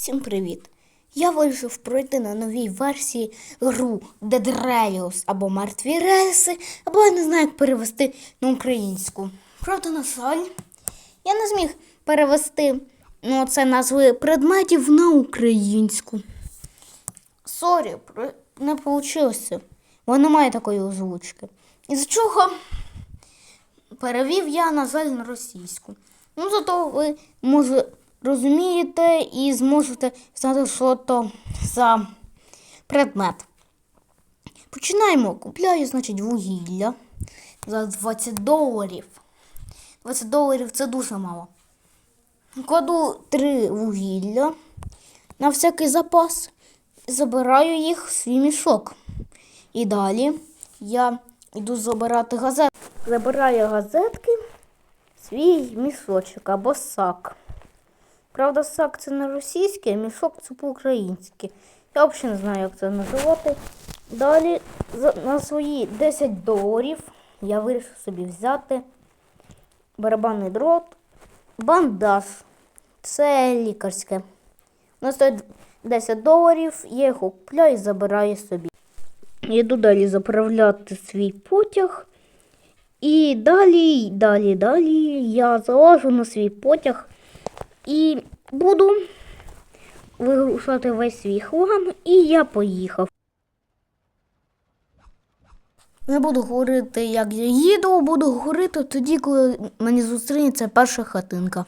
Всім привіт! Я вирішив пройти на новій версії гру Dead Rails або Мертві рельси, або я не знаю, як перевести на українську. Правда, на жаль, я не зміг перевести ну, це назви предметів на українську. Сорі, не вийшло. Бо немає такої озвучки. Із чого перевів я, на жаль, на російську. Ну, зато ви, може, розумієте і зможете знати, що то за предмет. Починаємо. Купляю, значить, вугілля за 20 доларів. 20 доларів це дуже мало. Кладу 3 вугілля на всякий запас забираю їх в свій мішок. І далі я йду забирати газети. Забираю газетки в свій мішочок або сак. Правда, сак це не російський, а мішок це по-українськи. Я взагалі не знаю, як це називати. Далі на свої 10 доларів я вирішив собі взяти барабанний дрот, бандаж. Це лікарське. Воно стоїть 10 доларів, я його купляю і забираю собі. Йду далі заправляти свій потяг. І далі, далі, далі я залажу на свій потяг і буду вигрушати весь свій хлам, і я поїхав. Не буду говорити, як я їду, буду говорити тоді, коли мені зустрінеться перша хатинка.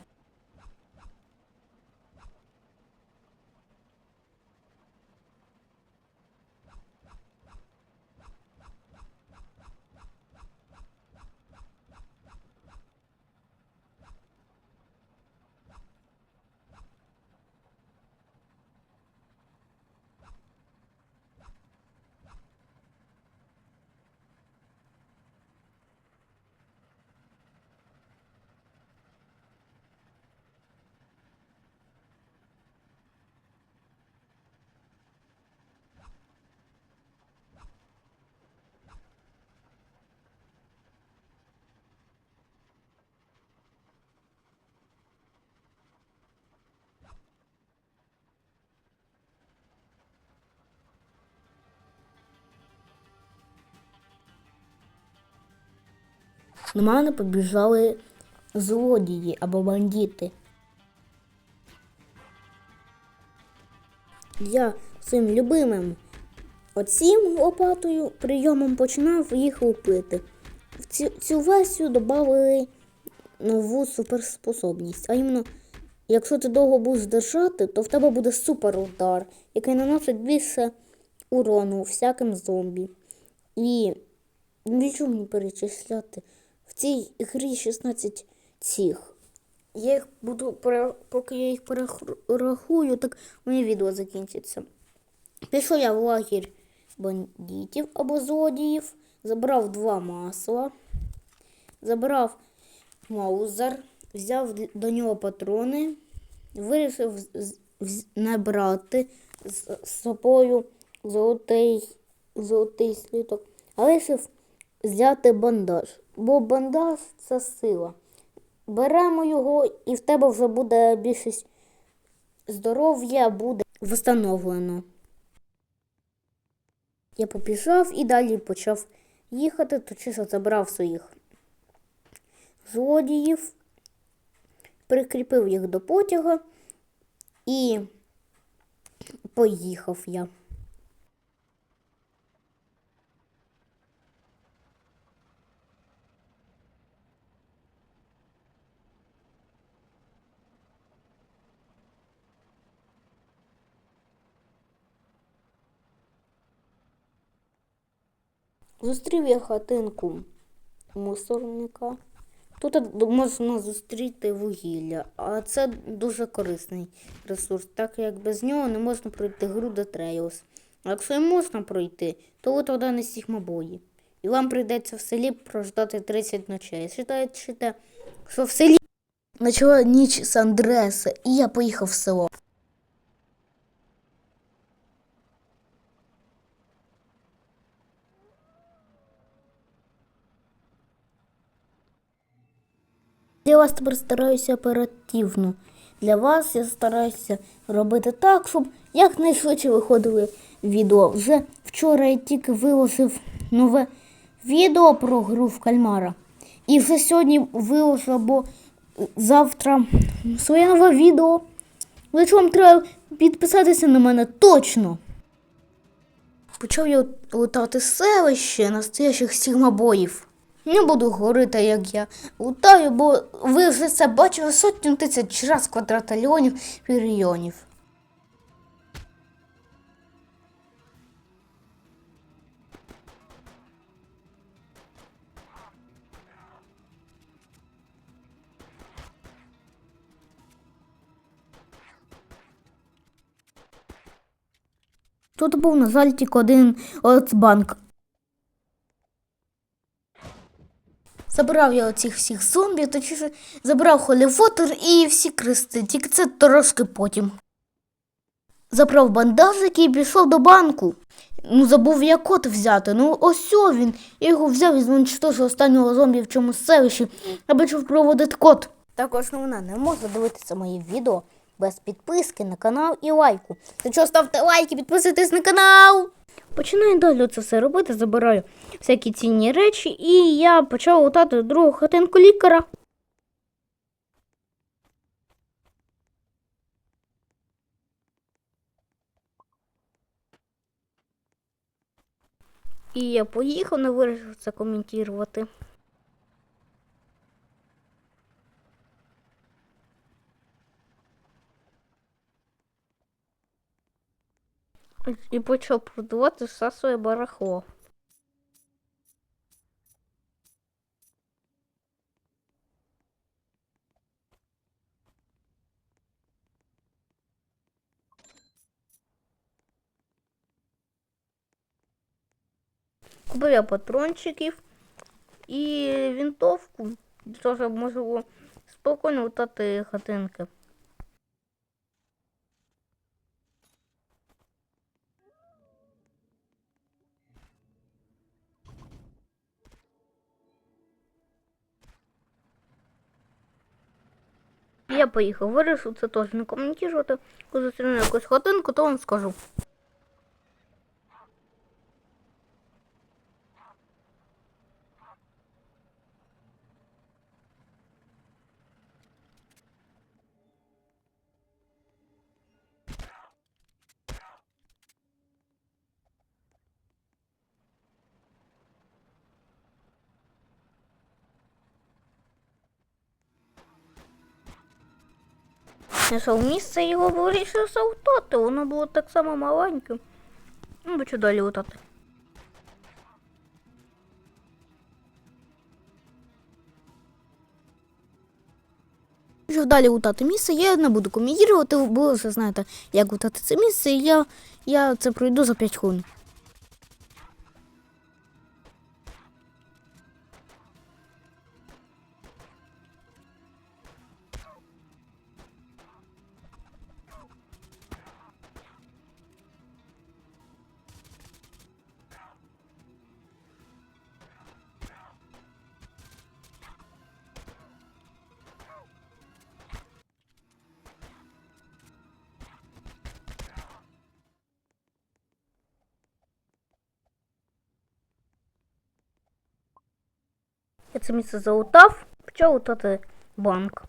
На мене побіжали злодії або бандити. Я своїм любимим оцім лопатою прийомом починав їх лупити. В цю, цю версію додали нову суперспособність. А іменно, якщо ти довго будеш держати, то в тебе буде суперудар, який наносить більше урону всяким зомбі. І нічого мені перечисляти. В цій грі 16 цих. Я їх буду, поки я їх перерахую, так моє відео закінчиться. Пішов я в лагерь бандитів або злодіїв, забрав два масла, забрав маузер, взяв до нього патрони, вирішив набрати з собою золотий, золотий сліток, а вирішив взяти бандаж, бо бандаж це сила. Беремо його, і в тебе вже буде більшість здоров'я буде встановлено. Я побіжав і далі почав їхати, точніше забрав своїх злодіїв, прикріпив їх до потяга і поїхав я. Зустрів я хатинку мусорника. Тут можна зустріти вугілля, а це дуже корисний ресурс, так як без нього не можна пройти гру Dead Trails. А якщо і можна пройти, то ви туди не сігмобої. І вам прийдеться в селі прождати 30 ночей. Считайте, що в селі почала ніч з Андреса, і я поїхав в село. Я вас тепер стараюся оперативно для вас я стараюся робити так, щоб якнайшвидше виходили відео. Вже вчора я тільки виложив нове відео про гру в кальмара. І вже сьогодні виложу або завтра своє нове відео. Лише вам треба підписатися на мене точно. Почав я лутати селище настоящих сігмабоїв. Не буду говорити, як я лутаю, бо ви вже це бачили сотню тисяч раз квадратальйонів мільйонів. Тут був, на жаль, тільки один Оцбанк. Забрав я оцих всіх зомбі, точніше забрав холівотер і всі крести, тільки це трошки потім. Забрав бандажики і пішов до банку. Ну, забув я код взяти. Ну, ось він. Я його взяв і знищив останнього зомбі в чомусь селищі, аби щоб проводити код. Також новина не можна дивитися мої відео без підписки на канал і лайку. Та що ставте лайки, підписуйтесь на канал. Починаю далі це все робити, забираю всякі цінні речі, і я почав лутати другу хатинку лікаря. І я поїхав, не вирішив це коментувати. І почав продавати все своє барахло. Купив я патрончиків і щоб можна було спокійно лутати хатинки. Я поїхав, Вирішу це теж не коментувати. Коли зустріну якусь хатинку, то вам скажу. Знайшов місце його вирішив завтати. Воно було так само маленьке. Ну, що далі лутати. Щоб далі лутати місце, я не буду коментувати, бо ви знаєте, як лутати це місце, і я, я це пройду за 5 хвилин. Я це місце залутав, почав лутати банк.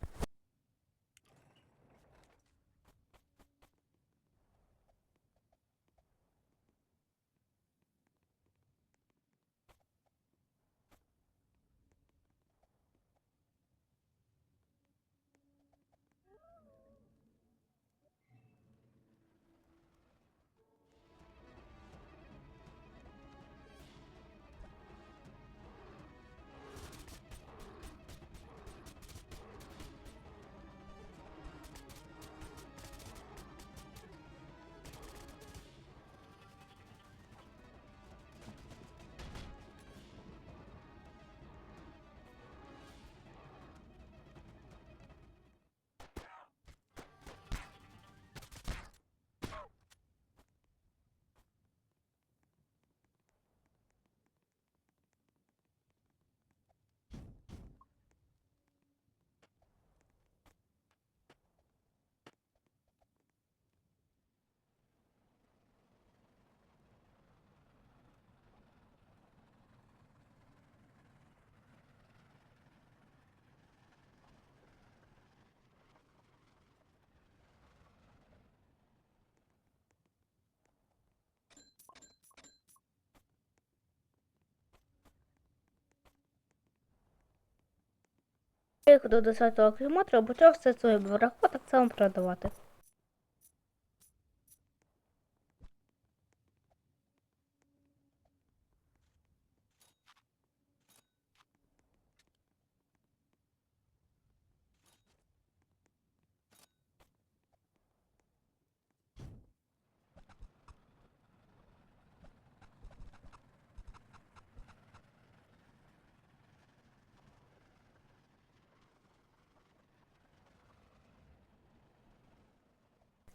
До 10-го кілометра, почав все своє барахло так само продавати.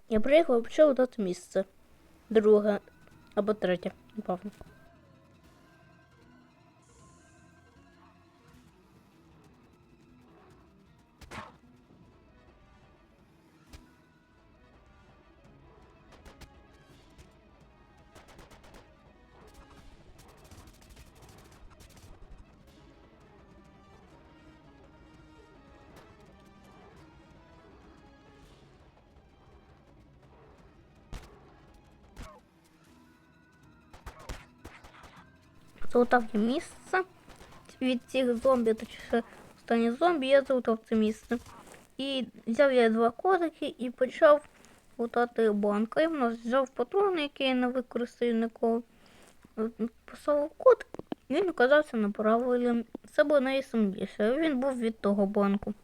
Я приїхав і почав дати місце. Друге або третє, напевно. Залутав я місце від цих зомбі, точніше останні зомбі, я залутав це місце. І взяв я два кодики і почав лутати банка. Я в нас взяв патрон, який я не використаю ніколи. Поставив код, і він оказався неправильним. Це було найсумніше. Він був від того банку.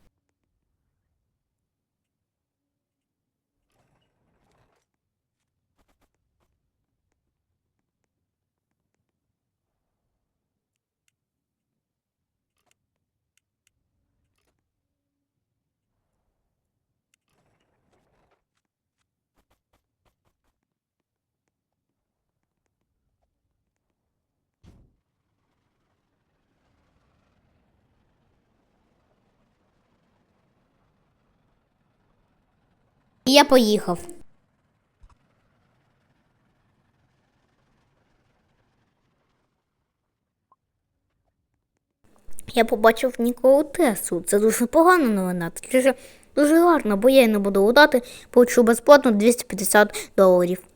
І я поїхав. Я побачив Ніколу Тесу. Це дуже погана новина. Це дуже гарно, бо я її не буду удати, получу безплатно 250 доларів.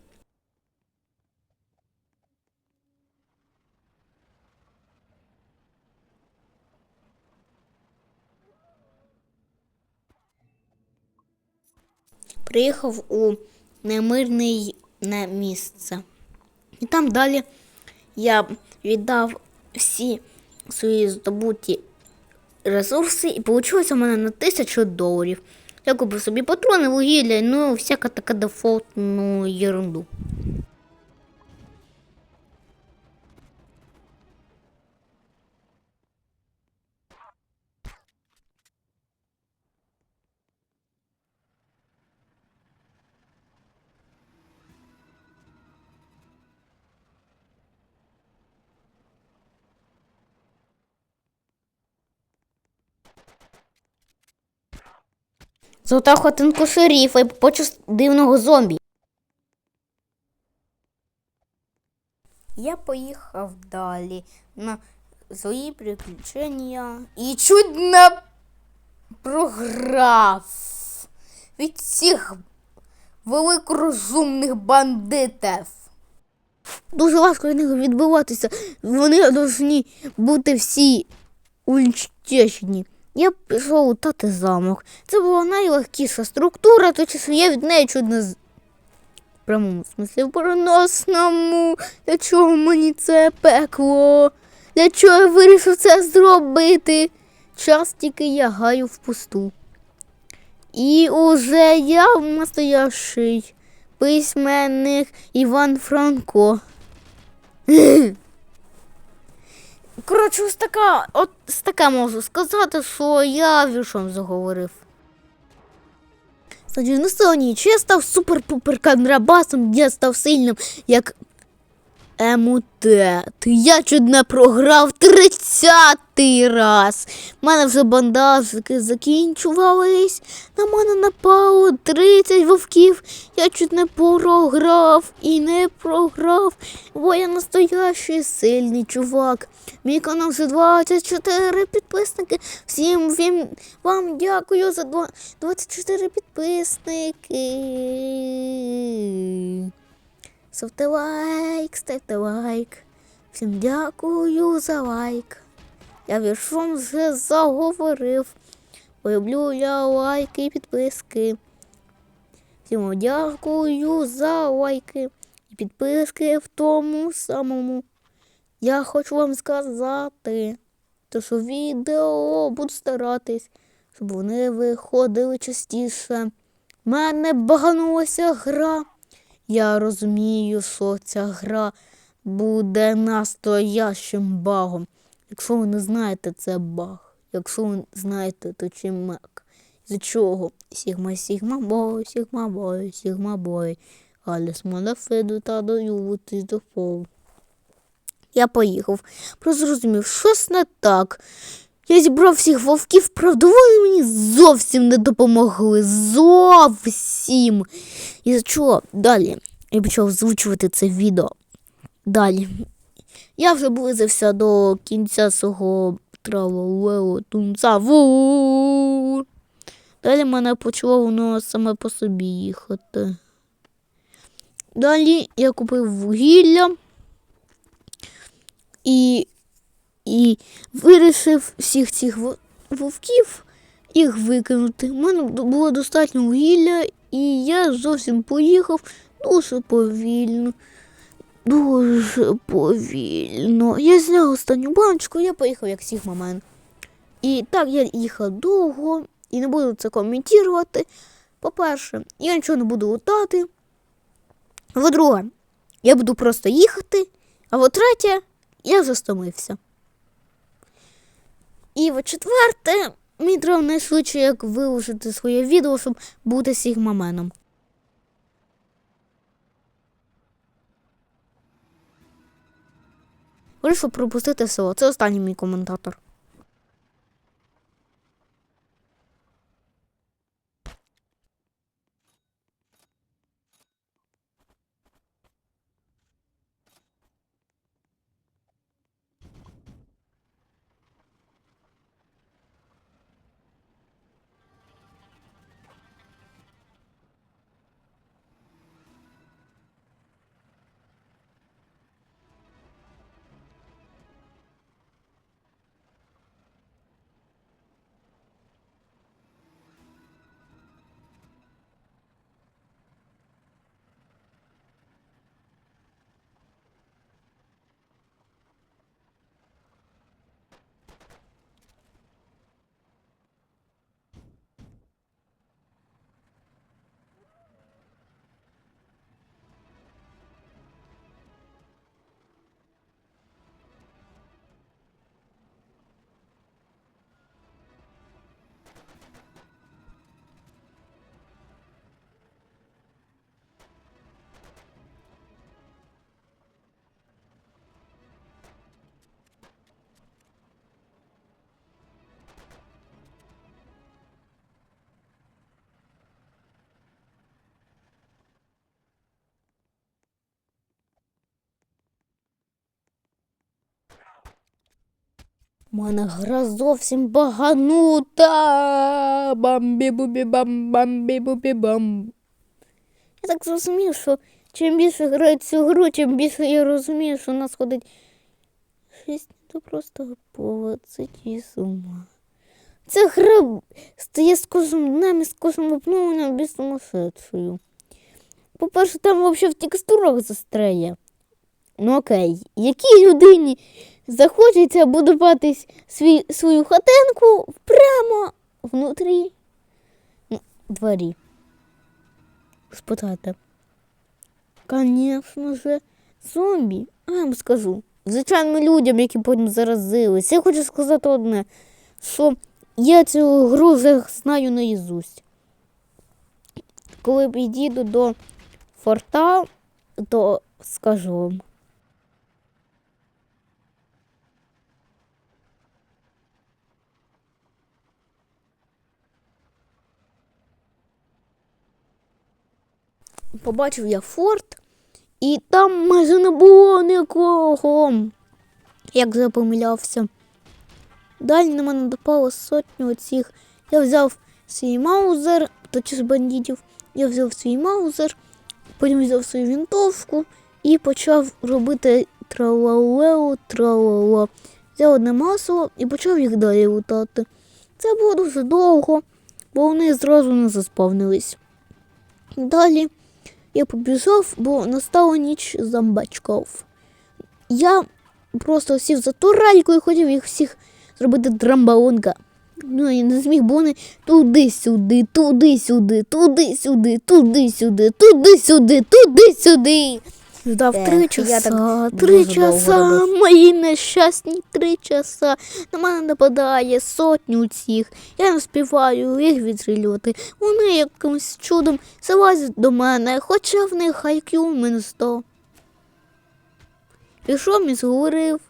Приїхав у немирне не місце. І там далі я віддав всі свої здобуті ресурси і вийшло у мене на тисячу доларів. Я купив собі патрони, вугілля, ну всяка така дефолтну ерунду. Золота хатинку шерифа і побачив дивного зомбі. Я поїхав далі на свої приключення і чуть не програв від цих великорозумних бандитів. Дуже важко від них відбиватися. Вони повинні бути всі уничтожені. Я пішов лутати замок. Це була найлегкіша структура, то часу я від неї чудно з. В прямому смислі в переносному. Для чого мені це пекло? Для чого я вирішив це зробити? Час тільки я гаю впусту. І уже я настоящий письменник Іван Франко. Коротше, ось така, от ось таке можу сказати, що я віршом заговорив. На сьогодні я став супер-пупер канрабасом, я став сильним, як емутет. Я чуть не програв тридцятий раз. У мене вже бандажики закінчувались. На мене напало 30 вовків. Я чуть не програв і не програв, бо я настоящий сильний чувак. Мій канал вже 24 підписники. Всім всім вам дякую за 24 підписники. Ставте лайк, ставте лайк. Всім дякую за лайк. Я віршом вже заговорив. Люблю я лайки і підписки. Всім вам дякую за лайки і підписки в тому самому. Я хочу вам сказати, то що відео буду старатись, щоб вони виходили частіше. Мене баганулася гра. Я розумію, що ця гра буде настоящим багом. Якщо ви не знаєте, це баг. Якщо ви знаєте, то чи мек. З чого? Сігма, сігма, бой, сігма, бой, сігма, бой. Аліс мадафеду та даю до пол. Я поїхав. Просто зрозумів, щось не так. Я зібрав всіх вовків, правда, вони мені зовсім не допомогли. Зовсім. І за чого? Далі. Я почав озвучувати це відео. Далі. Я вже близився до кінця свого траволео тунца. Далі мене почало воно саме по собі їхати. Далі я купив вугілля і, і вирішив всіх цих вовків їх викинути. У мене було достатньо вугілля, і я зовсім поїхав дуже повільно. Дуже повільно. Я зняв останню баночку, я поїхав як Сігмамен. І так я їхав довго і не буду це коментувати. По-перше, я нічого не буду лутати. По-друге, я буду просто їхати. А по-третє, я вже стомився. І в четверте, мій треба найшвидше як вилучити своє відео, щоб бути сігмаменом. Вирішив пропустити село. Це останній мій коментатор. У мене гра зовсім баганута. бамбі бам бамбі бубі бам Я так зрозумів, що чим більше граю цю гру, тим більше я розумію, що у нас ходить шість то просто поводить з ума. Ця гра стає з кожним днем і з кожним обновленням більш сумасшедшою. По-перше, там взагалі в текстурах застреє. Ну окей, якій людині захочеться будуватись свій, свою хатинку прямо внутрі ну, дворі. Спитайте. Звісно же, зомбі. А я вам скажу. Звичайно, людям, які потім заразились. Я хочу сказати одне, що я цю гру вже знаю наїзусть. Коли підійду до форта, то скажу вам. Побачив я форт, і там майже не було нікого, як запомилявся. Далі на мене допало сотню оцих. Я взяв свій маузер, точно бандитів, я взяв свій маузер, потім взяв свою вінтовку і почав робити тралалео, тралала. Взяв одне масло і почав їх далі лутати. Це було дуже довго, бо вони зразу не заспавнились. Далі я побіжав, бо настала ніч зомбачков. Я просто сів за ту ральку і хотів їх всіх зробити драмбалонка. Ну, я не зміг, бо вони туди-сюди, туди-сюди, туди-сюди, туди-сюди, туди-сюди, туди-сюди. Ждав Ех, три часа, так три часа, мої нещасні три часа. На мене нападає сотню цих. Я не співаю їх відстрілювати. Вони якимось чудом залазять до мене, хоча в них IQ мінус 100. Пішов і зговорив.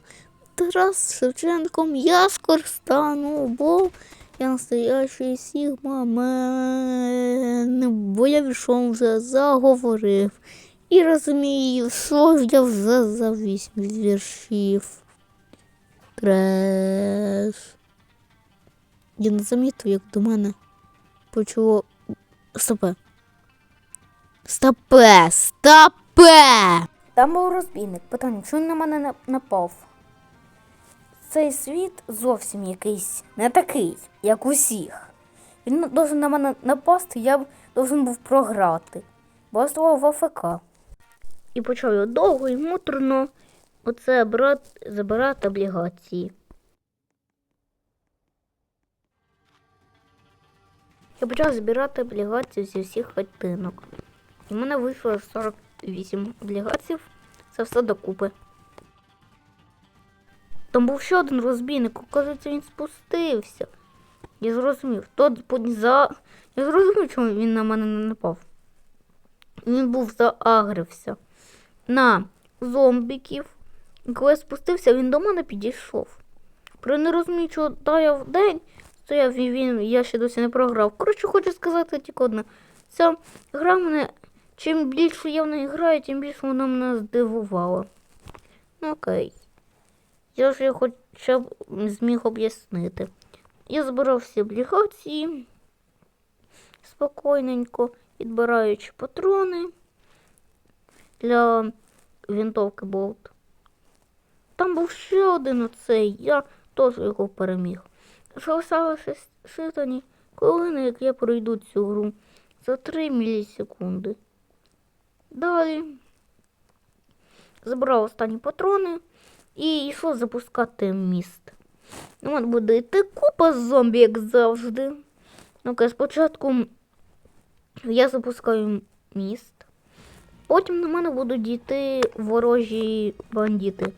Тарас Шевченком я скоро стану, бо я настоящий сігмамен. Бо я пішов вже заговорив. І розумію, що я вже завісь від віршів. Треш. Я не замітив, як до мене почало. Стопе. Стопе! Стопе! Там був розбійник. Питання, чому він на мене напав? Цей світ зовсім якийсь не такий, як усіх. Він должен на мене напасти, я б должен був програти. Бо я в АФК. І почав я довго і муторно оце брат, забирати облігації. Я почав збирати облігації зі всіх хатинок. І в мене вийшло 48 облігацій. Це все докупи. Там був ще один розбійник, кажеться, він спустився. Я зрозумів, тот за. Я зрозумів, чому він на мене не напав. Він був заагрився на зомбіків. Коли я спустився, він до мене підійшов. При не розумію, що дає в день, стояв і він, я ще досі не програв. Коротше, хочу сказати тільки одне. Ця гра мене, чим більше я в неї граю, тим більше вона мене здивувала. Ну окей. Я ж хоча б зміг об'яснити. Я збирав всі облігації спокійненько, відбираючи патрони для винтовки болт. Там був ще один оцей, я теж його переміг. Залишалося шитані хвилини, як я пройду цю гру за 3 мілісекунди. Далі забрав останні патрони і йшов запускати міст. У мене буде йти купа зомбі, як завжди. Ну-ка, спочатку я запускаю міст. Потім на мене будуть дійти ворожі бандити.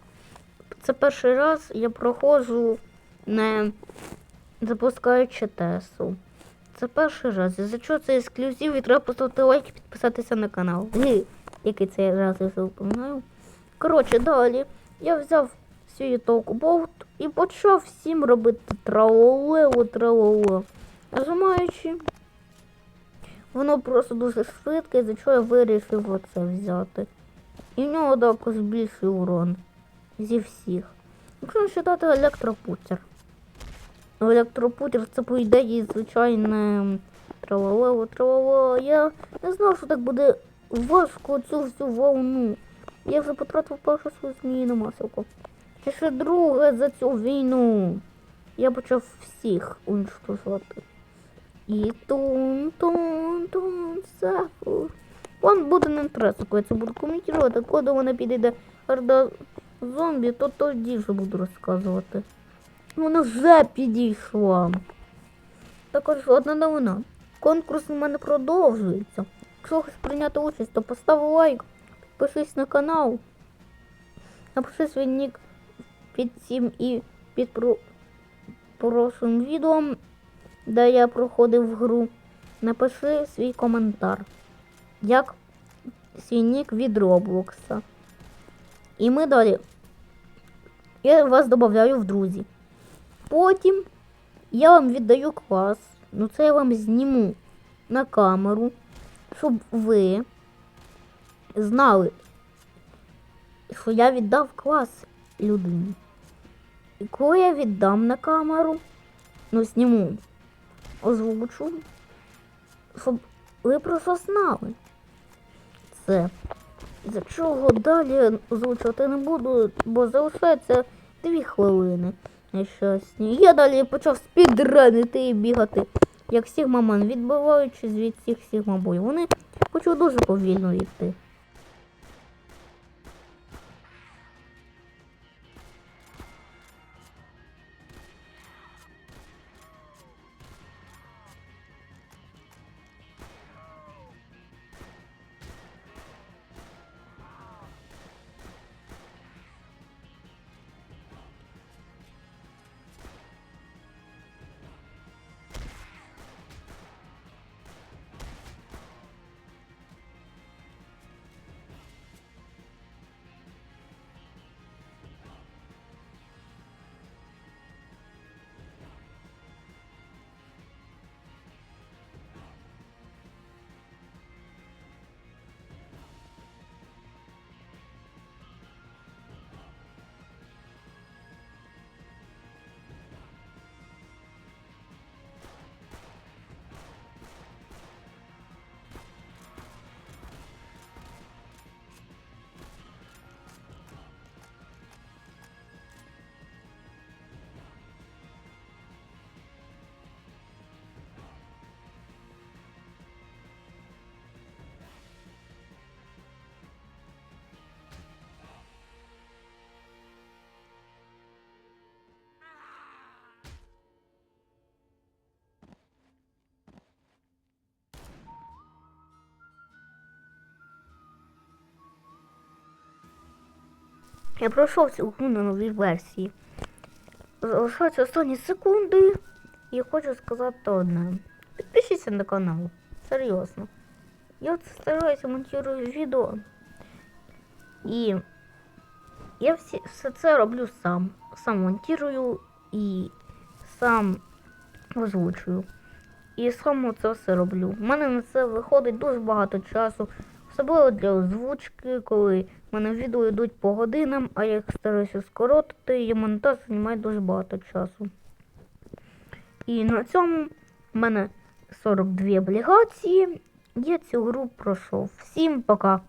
Це перший раз я проходжу не запускаючи Тесу. Це перший раз. І за що це ексклюзив і треба поставити лайк і підписатися на канал. Ги, який цей раз я запоминаю. Коротше, далі я взяв свій толкболт і почав всім робити тралолево тралоле. Нажимаючи. Воно просто дуже швидке, за що я вирішив оце взяти. І в нього також більший урон зі всіх. Якщо вважати електропутер. Електропутер це по ідеї звичайне траволево, траволево. Я не знав, що так буде важко цю всю волну. Я вже потратив першу свою зміїну масилку. І ще друге за цю війну. Я почав всіх уничтожати. І тун, тун, тун, сафур. Вам буде не інтересно, коли це буду коментувати. Коли мене підійде орда зомбі, то тоді вже буду розказувати. Вона вже підійшла. Також одна новина. Конкурс у мене продовжується. Якщо хочеш прийняти участь, то постав лайк, підпишись на канал, напиши свій нік під цим і під про... прошлим відео, де я проходив гру. Напиши свій коментар, як свій нік від Роблокса. І ми далі. Я вас додаю в друзі. Потім я вам віддаю клас. Ну це я вам зніму на камеру, щоб ви знали, що я віддав клас людині. І коли я віддам на камеру, ну зніму, озвучу, щоб ви просто знали це. За чого далі озвучувати не буду, бо залишається дві хвилини. нещасні. Я далі почав спідранити і бігати, як Сігмаман, відбиваючись від всіх Сігмабой. Вони почали дуже повільно йти. Я пройшов цю на новій версії. Залишаються останні секунди. І хочу сказати одне. Підпишіться на канал. Серйозно. Я от стараюся монтую відео. І я всі, все це роблю сам. Сам монтую і сам озвучую. І сам це все роблю. У мене на це виходить дуже багато часу. Особливо для озвучки, коли в мене відео йдуть по годинам, а я їх стараюся скоротити, і монтаж займає дуже багато часу. І на цьому в мене 42 облігації. Я цю гру пройшов. Всім пока!